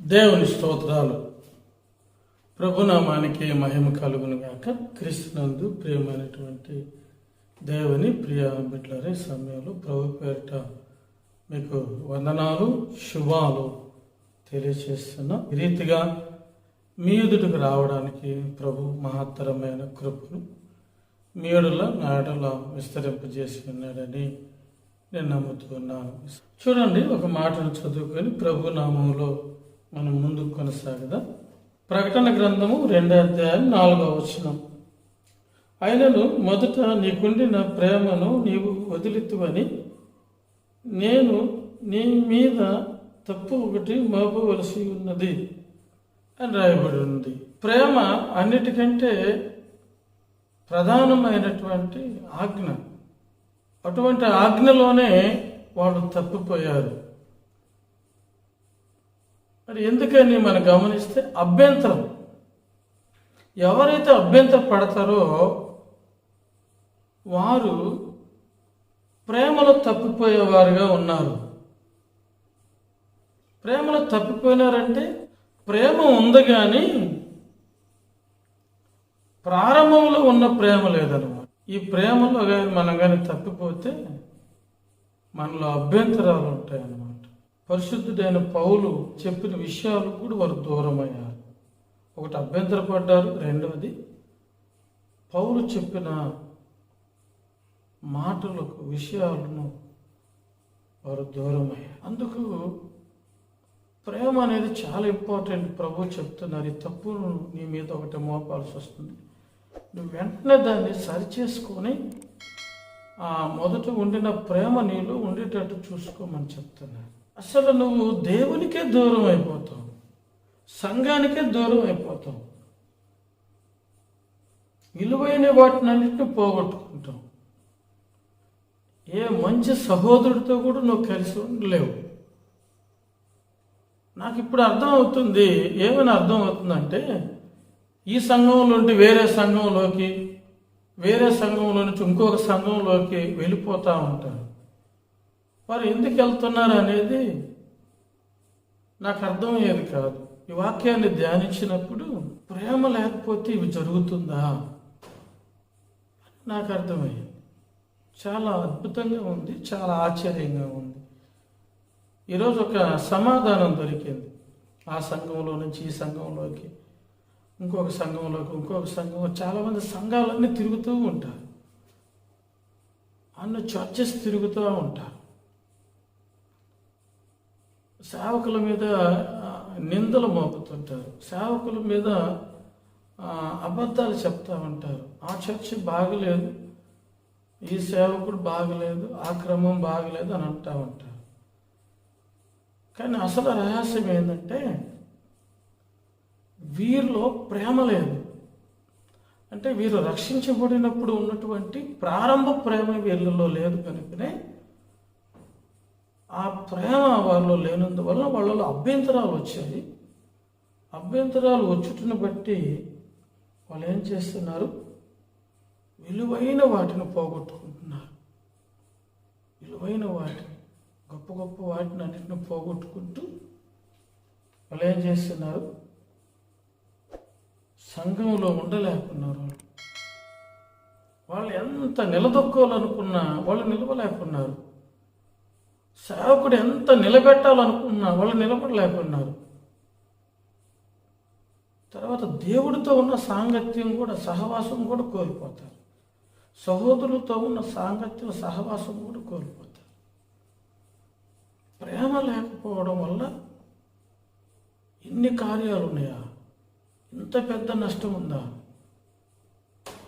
దేవుని స్తోత్రాలు. ప్రభునామానికి మహిమ కలుగును గాక. క్రీస్తునందు ప్రియమైనటువంటి దేవుని ప్రియ బిడ్డలరే సమయంలో ప్రభు పేరిట మీకు వందనాలు శుభాలు తెలియచేస్తున్న రీతిగా మీ ఎదుటికి రావడానికి ప్రభు మహత్తరమైన కృపను మీ ఎడల నాడల విస్తరింపజేసి ఉన్నాడని నేను నమ్ముతున్నాను. చూడండి ఒక మాటను చదువుకొని ప్రభు నామంలో మనం ముందుకు కొనసాగదా. ప్రకటన గ్రంథము రెండో అధ్యాయం నాలుగో వచనం. అయినను మొదట నీకుండిన ప్రేమను నీవు వదిలితువని నేను నీ మీద తప్పు ఒకటి మోపవలసి ఉన్నది అని రాయబడి ఉంది. ప్రేమ అన్నిటికంటే ప్రధానమైనటువంటి ఆజ్ఞ. అటువంటి ఆజ్ఞలోనే వాళ్ళు తప్పిపోయారు. మరి ఎందుకని మనం గమనిస్తే అభ్యంతరం. ఎవరైతే అభ్యంతర పడతారో వారు ప్రేమలో తప్పిపోయేవారుగా ఉన్నారు. ప్రేమలో తప్పిపోయినారంటే ప్రేమ ఉంది కానీ ప్రారంభంలో ఉన్న ప్రేమ లేదనమాట ఈ ప్రేమలో కానీ మనం కానీ తప్పిపోతే మనలో అభ్యంతరాలు ఉంటాయన్నమాట. పరిశుద్ధుడైన పౌలు చెప్పిన విషయాలు కూడా వారు దూరమయ్యారు. ఒకటి అభ్యంతరపడ్డారు రెండవది పౌలు చెప్పిన మాటలకు విషయాలను వారు దూరమయ్యారు. అందుకు ప్రేమ అనేది చాలా ఇంపార్టెంట్. ప్రభు చెప్తున్నారు ఈ తప్పును నీ మీద ఒకటి మోపాల్సి వస్తుంది. నువ్వు వెంటనే దాన్ని సరిచేసుకొని ఆ మొదట ఉండిన ప్రేమ నీలో ఉండేటట్టు చూసుకోమని చెప్తున్నారు. అసలు నువ్వు దేవునికే దూరం అయిపోతావు. సంఘానికే దూరం అయిపోతావు. విలువైన వాటిని అన్నింటినీ పోగొట్టుకుంటావు. ఏ మంచి సహోదరుడితో కూడా నువ్వు కలిసి ఉండలేవు. నాకు ఇప్పుడు అర్థం అవుతుంది. ఏమైనా అర్థం అవుతుందంటే ఈ సంఘంలో నుండి వేరే సంఘంలోకి వేరే సంఘంలో నుంచి ఇంకొక సంఘంలోకి వెళ్ళిపోతూ ఉంటారు. వారు ఎందుకు వెళ్తున్నారు అనేది నాకు అర్థమయ్యేది కాదు. ఈ వాక్యాన్ని ధ్యానించినప్పుడు ప్రేమ లేకపోతే ఇవి జరుగుతుందా? నాకు అర్థమయ్యింది చాలా అద్భుతంగా ఉంది చాలా ఆశ్చర్యంగా ఉంది. ఈరోజు ఒక సమాధానం దొరికింది. ఆ సంఘంలో నుంచి ఈ సంఘంలోకి ఇంకొక సంఘంలోకి ఇంకొక సంఘం చాలామంది సంఘాలన్నీ తిరుగుతూ ఉంటారు. అన్న చర్చెస్ తిరుగుతూ ఉంటారు. సేవకుల మీద నిందలు మోపుతుంటారు. సేవకుల మీద అబద్ధాలు చెప్తా ఉంటారు. ఆ చర్చి బాగలేదు. ఈ సేవకుడు బాగలేదు. ఆ క్రమం బాగలేదు అని అంటా ఉంటారు. కానీ అసలు రహస్యం ఏంటంటే వీరిలో ప్రేమ లేదు. అంటే వీరు రక్షించబడినప్పుడు ఉన్నటువంటి ప్రారంభ ప్రేమ వీళ్ళలో లేదు కనుకనే ఆ ప్రేమ వాళ్ళలో లేనందువల్ల వాళ్ళలో అభ్యంతరాలు వచ్చాయి. అభ్యంతరాలు వచ్చుటను బట్టి వాళ్ళు ఏం చేస్తున్నారు? విలువైన వాటిని పోగొట్టుకుంటున్నారు. విలువైన వాటిని గొప్ప గొప్ప వాటిని అన్నింటిని పోగొట్టుకుంటూ వాళ్ళు ఏం చేస్తున్నారు? సంఘంలో ఉండలేకున్నారు వాళ్ళు. వాళ్ళు ఎంత నిలదొక్కాలనుకున్నా వాళ్ళు నిలవలేకున్నారు. సేవకుడు ఎంత నిలబెట్టాలనుకున్నా వాళ్ళు నిలబడలేకున్నారు తర్వాత దేవుడితో ఉన్న సాంగత్యం కూడా సహవాసం కూడా కోల్పోతారు. సహోదరులతో ఉన్న సాంగత్యం సహవాసం కూడా కోల్పోతారు. ప్రేమ లేకపోవడం వల్ల ఇన్ని కార్యాలు ఉన్నాయా? ఇంత పెద్ద నష్టం ఉందా?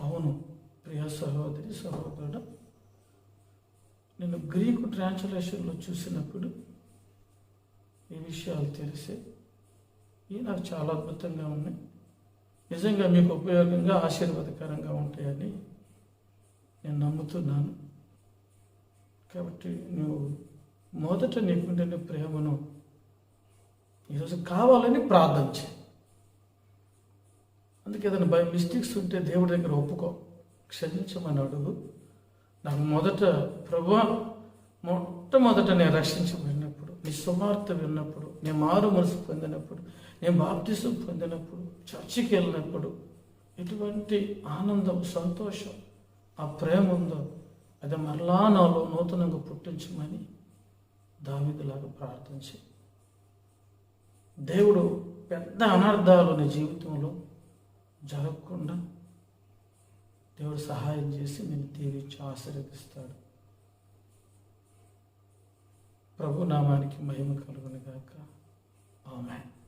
అవును ప్రియ సహోదరి సహోదరుడు నేను గ్రీకు ట్రాన్స్లేషన్లో చూసినప్పుడు ఈ విషయాలు తెలిసే. ఇవి నాకు చాలా అద్భుతంగా ఉన్నాయి. నిజంగా మీకు ఉపయోగంగా ఆశీర్వాదకరంగా ఉంటాయని నేను నమ్ముతున్నాను. కాబట్టి నువ్వు మొదట నీకుండే ప్రేమను ఈరోజు కావాలని ప్రార్థన చేయి. అందుకే ఏదైనా బై మిస్టేక్స్ ఉంటే దేవుడి దగ్గర ఒప్పుకో. క్షమించమని అడుగు. నాకు మొదట ప్రభు మొట్టమొదట నేను రక్షించబడినప్పుడు నీ సువార్త విన్నప్పుడు నేను మారు మనసు పొందినప్పుడు నేను బాప్తిసం పొందినప్పుడు చర్చికి వెళ్ళినప్పుడు ఎటువంటి ఆనందం సంతోషం ఆ ప్రేమ ఉందో అది మరలా నాలో నూతనంగా పుట్టించమని దావిదిలాగా ప్రార్థించి దేవుడు పెద్ద అనర్థాలు నీ జీవితంలో జరగకుండా దేవుడు సహాయం చేసి నేను దీవించి ఆశీర్వదిస్తాడు. ప్రభు నామానికి మహిమ కలుగును గాక. ఆమె